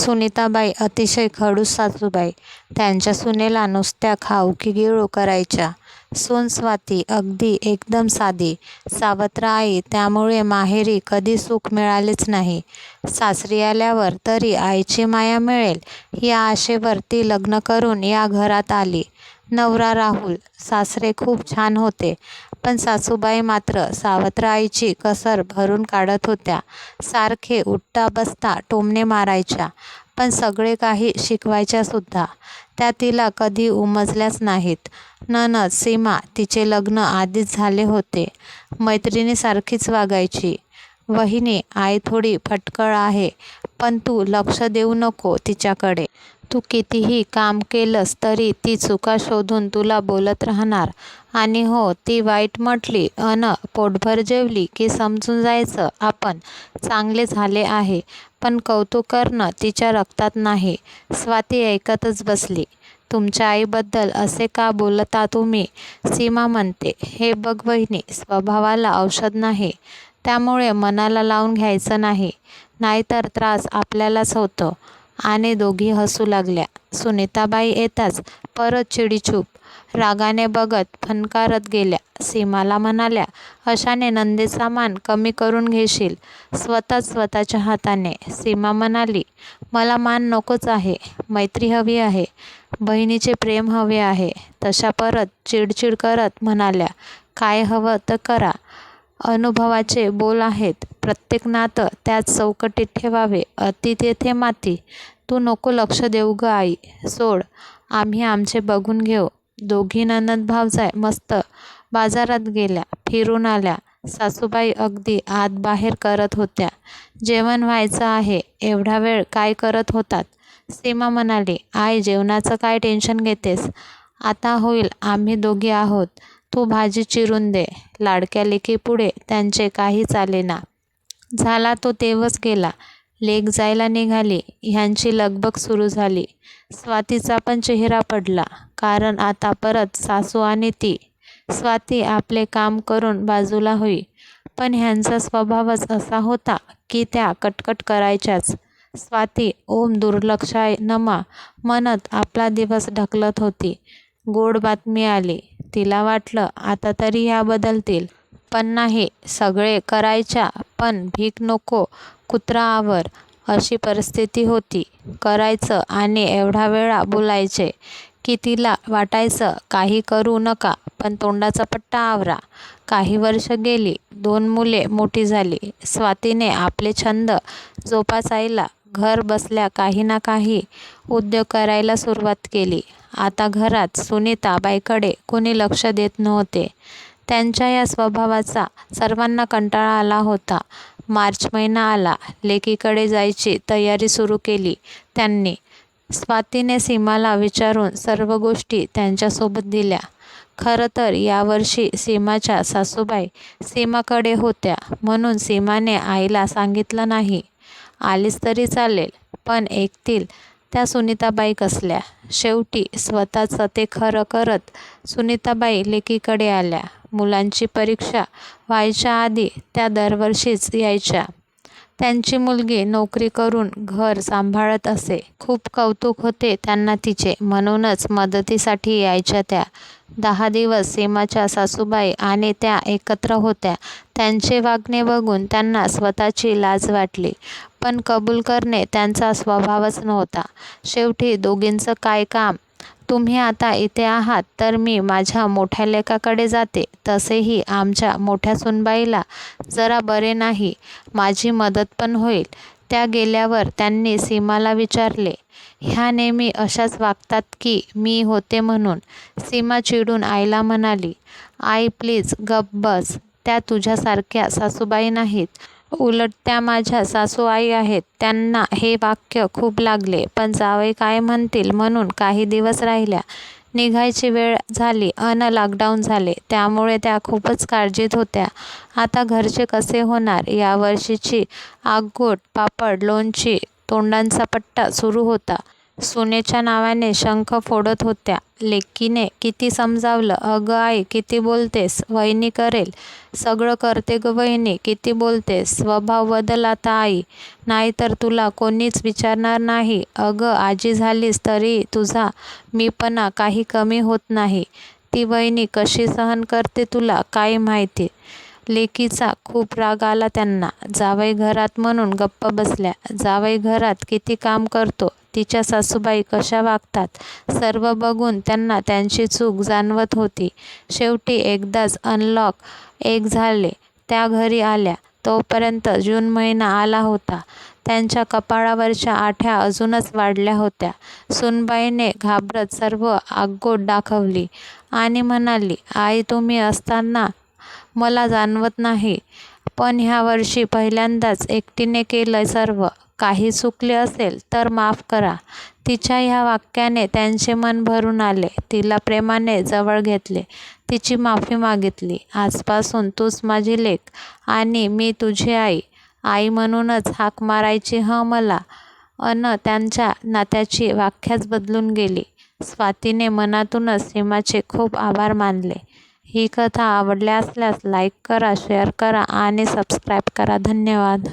सुनीताबाई अतिशय खडूस सासूबाई. त्यांच्या सुनेला नुसत्या खाऊ की गिळू करायच्या. सून स्वाती अगदी एकदम साधी. सावत्र आई त्यामुळे माहेरी कधी सुख मिळालेच नाही. सासरी आल्यावर तरी आईची माया मिळेल या आशेवर ती लग्न करून या घरात आली. नवरा राहुल. सासरे खूप छान होते. पण सासूबाई मात्र सावत्र आईची कसर भरून काढत होत्या. सारखे उठता बसता टोमणे मारायच्या. पण सगळे काही शिकवायच्यासुद्धा. त्या तिला कधी उमजल्याच नाहीत. ननद सीमा तिचे लग्न आधीच झाले होते. मैत्रिणीसारखीच वागायची. वहिनी आई थोडी फटकळ आहे. पण तू लक्ष देऊ नको तिच्याकडे. तू कितीही काम केलंस तरी ती चुका शोधून तुला बोलत राहणार. आणि हो ती वाईट म्हटली अन पोटभर जेवली की समजून जायचं आपण चांगले झाले आहे. पण कौतुक करणं तिच्या रक्तात नाही. स्वाती ऐकतच बसली. तुमच्या आईबद्दल असे का बोलता तुम्ही? सीमा म्हणते. हे बघ वहिनी स्वभावाला औषध नाही. त्यामुळे मनाला लावून घ्यायचं नाही. नाहीतर त्रास आपल्यालाच होतो. आणि दोघी हसू लागल्या. सुनीताबाई येताच परत चिडीचूप. रागाने बघत फणकारत गेल्या. सीमाला म्हणाल्या अशाने नंदेचा मान कमी करून घेशील स्वतःच स्वतःच्या हाताने. सीमा म्हणाली मला मान नकोच आहे. मैत्री हवी आहे. बहिणीचे प्रेम हवे आहे. तशा परत चिडचिड करत म्हणाल्या काय हवं तर करा. अनुभवाचे बोल आहेत. प्रत्येक नातं त्याच चौकटीत ठेवावे. अति तेथे माती. तू नको लक्ष देऊ गं आई. सोड. आम्ही आमचे बघून घेऊ. दोघी ननद भावजाय मस्त बाजारात गेल्या. फिरून आल्या. सासूबाई अगदी आत बाहेर करत होत्या. जेवण व्हायचं आहे. एवढा वेळ काय करत होतात? सीमा म्हणाली आई जेवणाचं काय टेन्शन घेतेस? आता होईल आम्ही दोघी आहोत. तू भाजी चिरून दे. लाडक्या लेकीपुढे त्यांचे काही चालेना. झाला तो तेवच गेला. लेक जायला निघाली. ह्यांची लगबग सुरू झाली. स्वातीचा पण चेहरा पडला. कारण आता परत सासू आणि ती. स्वाती आपले काम करून बाजूला होई. पण ह्यांचा स्वभावच असा होता की त्या कटकट करायच्याच. स्वाती ओम दुर्लक्षाय नमा म्हणत आपला दिवस ढकलत होती. गोड बातमी आली. तिला वाटलं आता तरी ह्या बदलतील. पण नाही. सगळे करायच्या पण भीक नको कुत्रा आवर अशी परिस्थिती होती. करायचं आणि एवढा वेळा बोलायचे की तिला वाटायचं काही करू नका पण तोंडाचा पट्टा आवरा. काही वर्ष गेली. दोन मुले मोठी झाली. स्वातीने आपले छंद जोपासायला घर बसल्या काही ना काही उद्योग करायला सुरुवात केली. आता घरात सुनीताबाईकडे कोणी कुणी लक्ष देत नव्हते. त्यांच्या या स्वभावाचा सर्वांना कंटाळा आला होता. मार्च महिना आला. लेकीकडे जायची तयारी सुरू केली त्यांनी. स्वातीने सीमाला विचारून सर्व गोष्टी त्यांच्यासोबत दिल्या. खरं तर यावर्षी सीमाच्या सासूबाई सीमाकडे होत्या म्हणून सीमाने आईला सांगितलं नाही. आलीच तरी चालेल. पण एकतील त्या सुनीताबाई कसल्या? शेवटी स्वतःचं ते खरं करत सुनीताबाई लेकीकडे आल्या. मुलांची परीक्षा व्हायच्या आधी त्या दरवर्षीच यायच्या. त्यांची मुलगी नोकरी करून घर सांभाळत असे. खूप कौतुक होते त्यांना तिचे. म्हणूनच मदतीसाठी यायच्या त्या. दहा दिवस सीमाच्या सासूबाई आणि त्या एकत्र होत्या. त्यांचे वागणे बघून त्यांना स्वतःची लाज वाटली. पण कबूल करणे त्यांचा स्वभावच नव्हता. शेवटी दोघींचं काय काम? तुम्ही आता इथे आहात तर मी माझ्या मोठ्या लेकाकडे जाते. तसेही आमच्या मोठ्या सुनबाईला जरा बरे नाही. माझी मदत पण होईल. त्या गेल्यावर त्यांनी सीमाला विचारले ह्या नेहमी अशाच वागतात की मी होते म्हणून? सीमा चिडून आईला म्हणाली आई प्लीज गप बस. त्या तुझ्यासारख्या सासूबाई नाहीत. उलट त्या माझ्या सासू आई आहेत. त्यांना हे वाक्य खूप लागले. पण जावई काय म्हणतील म्हणून काही दिवस राहिल्या. निघायची वेळ झाली अन लॉकडाऊन झाले. त्यामुळे त्या खूपच काळजीत होत्या. आता घरचे कसे होणार यावर्षीची आगगोट पापड लोणची तोंडांचा पट्टा सुरू होता. सुनेच्या नावाने शंख फोडत होत्या. लेकीने किती समजावलं, अगं आई किती बोलतेस, वहिनी करेल. सगळं करते गं वहिनी, किती बोलतेस. स्वभाव बदल आता आई, नाहीतर तुला कोणीच विचारणार नाही. अगं आजी झालीस तरी तुझा मीपणा काही कमी होत नाही. ती वहिनी कशी सहन करते तुला काय माहिती. लेकीचा खूप राग आला त्यांना. जावई घरात म्हणून गप्प बसल्या. जावई घरात किती काम करतो, तिच्या सासूबाई कशा वागतात, सर्व बघून त्यांना त्यांची चूक जाणवत होती. शेवटी एकदाच अनलॉक एक झाले. त्या घरी आल्या, तोपर्यंत जून महिना आला होता. त्यांच्या कपाळावरच्या आठ्या अजूनच वाढल्या होत्या. सुनबाईने घाबरत सर्व आगोट दाखवली आणि म्हणाली, आई तुम्ही असताना मला जाणवत नाही, पण ह्या वर्षी पहिल्यांदाच एकटीने केलं सर्व. काही चुकले असेल तर माफ करा. तिच्या ह्या वाक्याने त्यांचे मन भरून आले. तिला प्रेमाने जवळ घेतले. तिची माफी मागितली. आजपासून तूच माझी लेख आणि मी तुझी आई. आई म्हणूनच हाक मारायची हं मला. अन त्यांच्या नात्याची व्याख्याच बदलून गेली. स्वातीने मनातूनच सीमाचे खूप आभार मानले. ही कथा आवडल्या असल्यास लाईक करा, शेअर करा आणि सबस्क्राईब करा. धन्यवाद.